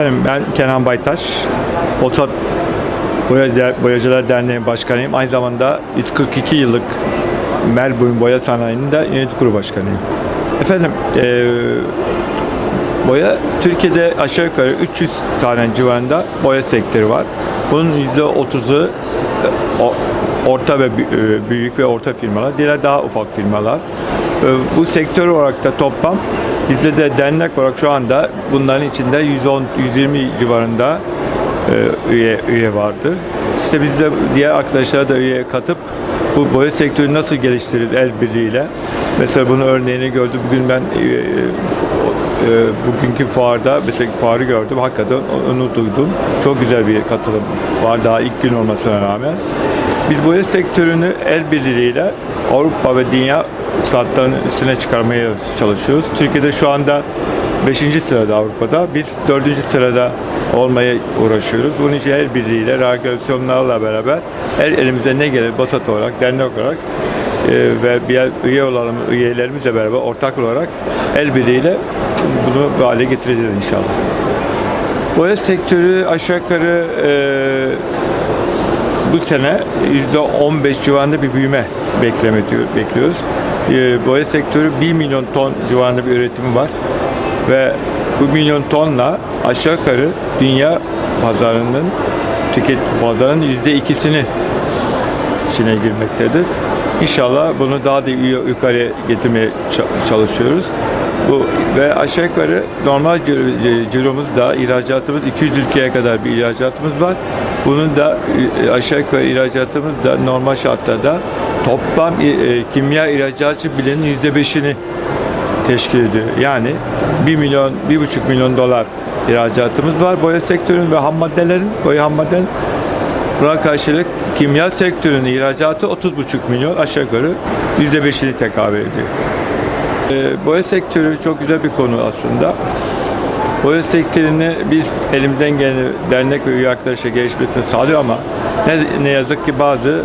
Ben Kenan Baytaş, Boya- Boyacılar Derneği Başkanıyım. Aynı zamanda 142 yıllık Melbourne Boya Sanayi'nin de yönetim kurulu başkanıyım. Efendim, eee, boya Türkiye'de aşağı yukarı 300 tane civarında boya sektörü var. Bunun %30'u e, orta ve e, büyük ve orta firmalar, diğer daha ufak firmalar. E, Bu sektör olarak da toplam bizde de dernek olarak şu anda bunların içinde 110 120 civarında e, üye üye vardır. İşte biz de diğer arkadaşlara da üye katıp bu boya sektörü nasıl geliştirir el birliğiyle. Mesela bunun örneğini gördüm. Bugün ben e, e, e, bugünkü fuarda mesela fuarı gördüm. Hakikaten onu duydum. Çok güzel bir katılım var daha ilk gün olmasına rağmen. Biz boya sektörünü el birliğiyle Avrupa ve dünya saatlerin üstüne çıkarmaya çalışıyoruz. Türkiye'de şu anda 5. sırada Avrupa'da. Biz 4. sırada olmaya uğraşıyoruz. Bunun için el birliğiyle, regülasyonlarla beraber el elimize ne gelir BOSAT olarak, dernek olarak ve bir üye olalım üyelerimizle beraber ortak olarak el birliğiyle bunu bu hale getireceğiz inşallah. Boya sektörü aşağı yukarı e, bu sene %15 civarında bir büyüme bekleme diyor, bekliyoruz. E, boya sektörü 1 milyon ton civarında bir üretimi var ve bu milyon tonla aşağı yukarı dünya pazarının tüket pazarının yüzde ikisini içine girmektedir. İnşallah bunu daha da yu- yukarıya getirmeye ça- çalışıyoruz. Bu ve aşağı yukarı normal ciro- ciromuz da ihracatımız 200 ülkeye kadar bir ihracatımız var. Bunun da e, aşağı yukarı ihracatımız da normal şartlarda toplam e, e, kimya ihracatçı bilenin yüzde beşini teşkil ediyor. Yani 1 milyon, 1,5 milyon dolar ihracatımız var boya sektörünün ve ham maddelerin, boya ham maddelerin Buna karşılık kimya sektörünün ihracatı 30,5 milyon aşağı yukarı %5'ini tekabül ediyor. Ee, boya sektörü çok güzel bir konu aslında. Boya sektörünü biz elimden gelen dernek ve üye arkadaşa gelişmesini sağlıyor ama ne, ne yazık ki bazı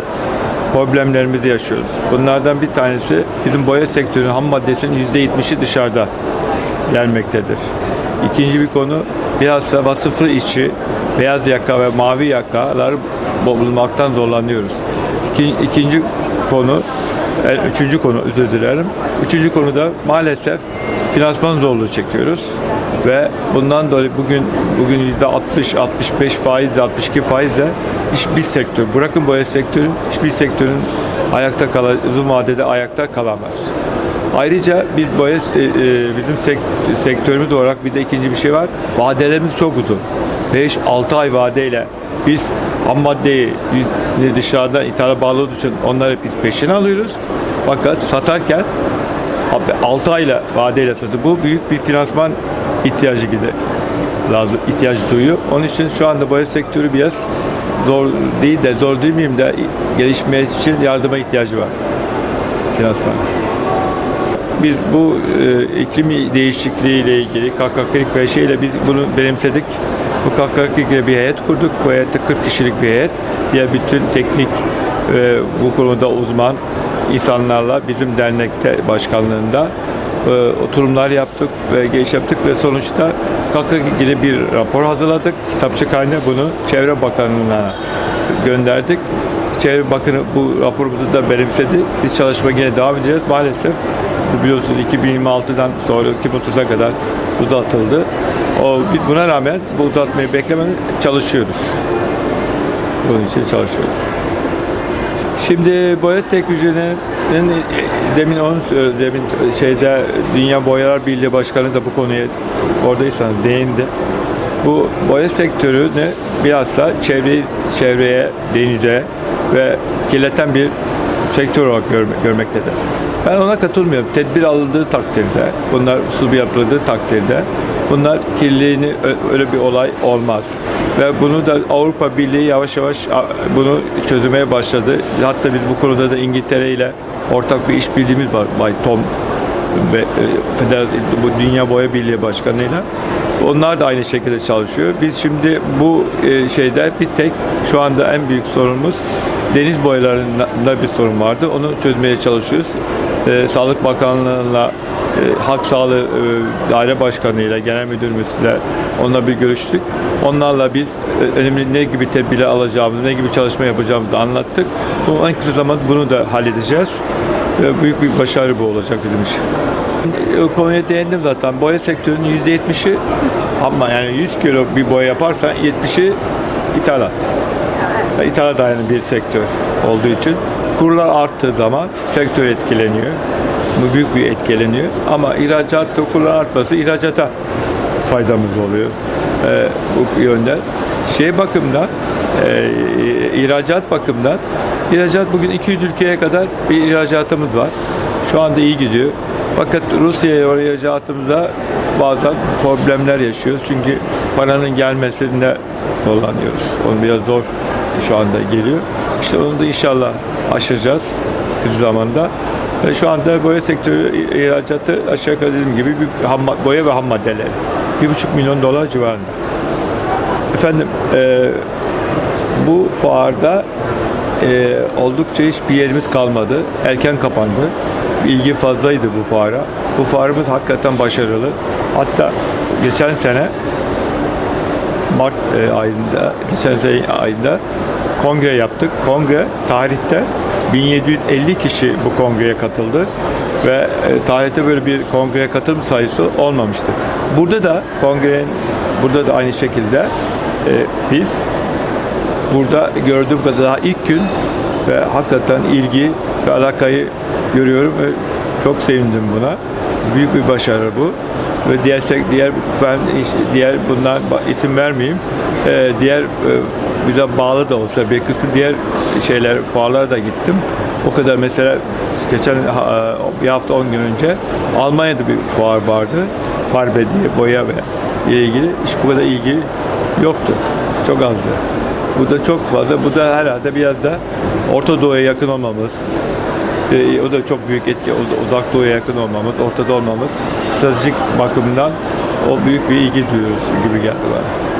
problemlerimizi yaşıyoruz. Bunlardan bir tanesi bizim boya sektörünün ham maddesinin %70'i dışarıda gelmektedir. İkinci bir konu bilhassa vasıflı işçi, beyaz yaka ve mavi yakalar bulmaktan zorlanıyoruz. İki- İkinci konu, e, üçüncü konu özür dilerim. Üçüncü konuda maalesef finansman zorluğu çekiyoruz ve bundan dolayı bugün bugün yüzde 60 65 faizle 62 faizle hiçbir sektör bırakın boya sektörü hiçbir sektörün ayakta kala, uzun vadede ayakta kalamaz. Ayrıca biz boya e, e, bizim sek- sektörümüz olarak bir de ikinci bir şey var. Vadelerimiz çok uzun. 5-6 ay vadeyle biz ham maddeyi dışarıdan ithal bağlı olduğu için onları biz peşine alıyoruz. Fakat satarken 6 ayla vadeyle satıyor. Bu büyük bir finansman ihtiyacı gider lazım ihtiyacı duyuyor. Onun için şu anda boya sektörü biraz zor değil de zor değil miyim de gelişmesi için yardıma ihtiyacı var. Finansman. Biz bu e, iklim değişikliği ile ilgili KKK ve şeyle biz bunu benimsedik. Bu KKK ile bir heyet kurduk. Bu heyette 40 kişilik bir heyet. Diğer bütün teknik e, bu konuda uzman insanlarla bizim dernekte başkanlığında e, oturumlar yaptık ve giriş yaptık ve sonuçta KKK ilgili bir rapor hazırladık. Kitapçık haline bunu Çevre Bakanlığı'na gönderdik. Çevre Bakanı bu raporumuzu da benimsedi. Biz çalışma yine devam edeceğiz. Maalesef biliyorsunuz 2026'dan sonra 2030'a kadar uzatıldı. O, buna rağmen bu uzatmayı beklemeden çalışıyoruz. Bunun için çalışıyoruz. Şimdi boya teknolojilerinin demin onu söyledi, demin şeyde Dünya Boyalar Birliği Başkanı da bu konuya oradaysanız değindi. Bu boya sektörünü bilhassa çevreyi, çevreye, denize ve kirleten bir sektör olarak görme, görmektedir. Ben ona katılmıyorum. Tedbir alındığı takdirde, bunlar usul yapıldığı takdirde bunlar kirliliğini öyle bir olay olmaz. Ve bunu da Avrupa Birliği yavaş yavaş bunu çözmeye başladı. Hatta biz bu konuda da İngiltere ile ortak bir işbirliğimiz var. Bay Tom ve e, bu Dünya Boya Birliği Başkanı'yla. Onlar da aynı şekilde çalışıyor. Biz şimdi bu e, şeyde bir tek şu anda en büyük sorunumuz deniz boyalarında bir sorun vardı. Onu çözmeye çalışıyoruz. E, Sağlık Bakanlığı'na e, Halk Sağlığı Daire Başkanı'yla, Genel Müdürümüzle onunla bir görüştük. Onlarla biz önemli ne gibi tedbirler alacağımızı, ne gibi çalışma yapacağımızı anlattık. Bu en kısa zamanda bunu da halledeceğiz. Büyük bir başarı bu olacak bizim için. E, konuya değindim zaten. Boya sektörünün %70'i ama yani 100 kilo bir boya yaparsan 70'i ithalat. Yani İthala dayanan bir sektör olduğu için kurlar arttığı zaman sektör etkileniyor. Bu büyük bir etkileniyor. Ama ihracatta kurlar artması ihracata faydamız oluyor. Ee, bu yönden. Şey bakımdan e, ihracat bakımdan ihracat bugün 200 ülkeye kadar bir ihracatımız var. Şu anda iyi gidiyor. Fakat Rusya'ya o ihracatımızda bazen problemler yaşıyoruz. Çünkü paranın gelmesinde zorlanıyoruz. Onu biraz zor şu anda geliyor. İşte onu da inşallah aşacağız kısa zamanda. Ve şu anda boya sektörü ihracatı aşağı yukarı dediğim gibi bir ham, boya ve ham maddeleri. Bir buçuk milyon dolar civarında. Efendim e, bu fuarda e, oldukça hiçbir yerimiz kalmadı. Erken kapandı. İlgi fazlaydı bu fuara. Bu fuarımız hakikaten başarılı. Hatta geçen sene Mart e, ayında, geçen sene ayında kongre yaptık. Kongre tarihte 1750 kişi bu kongreye katıldı ve e, tarihte böyle bir kongreye katılım sayısı olmamıştı. Burada da kongrenin burada da aynı şekilde e, biz burada gördüğüm kadar daha ilk gün ve hakikaten ilgi ve alakayı görüyorum ve çok sevindim buna. Büyük bir başarı bu. Ve diğer diğer ben diğer bunlar ba- isim vermeyeyim. Ee, diğer e, bize bağlı da olsa bir kısmı diğer şeyler fuarlara da gittim. O kadar mesela geçen ha- bir hafta 10 gün önce Almanya'da bir fuar vardı. Farbe diye boya ve ile ilgili hiç bu kadar ilgi yoktu. Çok azdı. Bu da çok fazla. Bu da herhalde biraz da Orta Doğu'ya yakın olmamız, e, o da çok büyük etki. Uz- Uzak Doğu'ya yakın olmamız, ortada olmamız stratejik bakımdan o büyük bir ilgi duyuyoruz gibi geldi bana.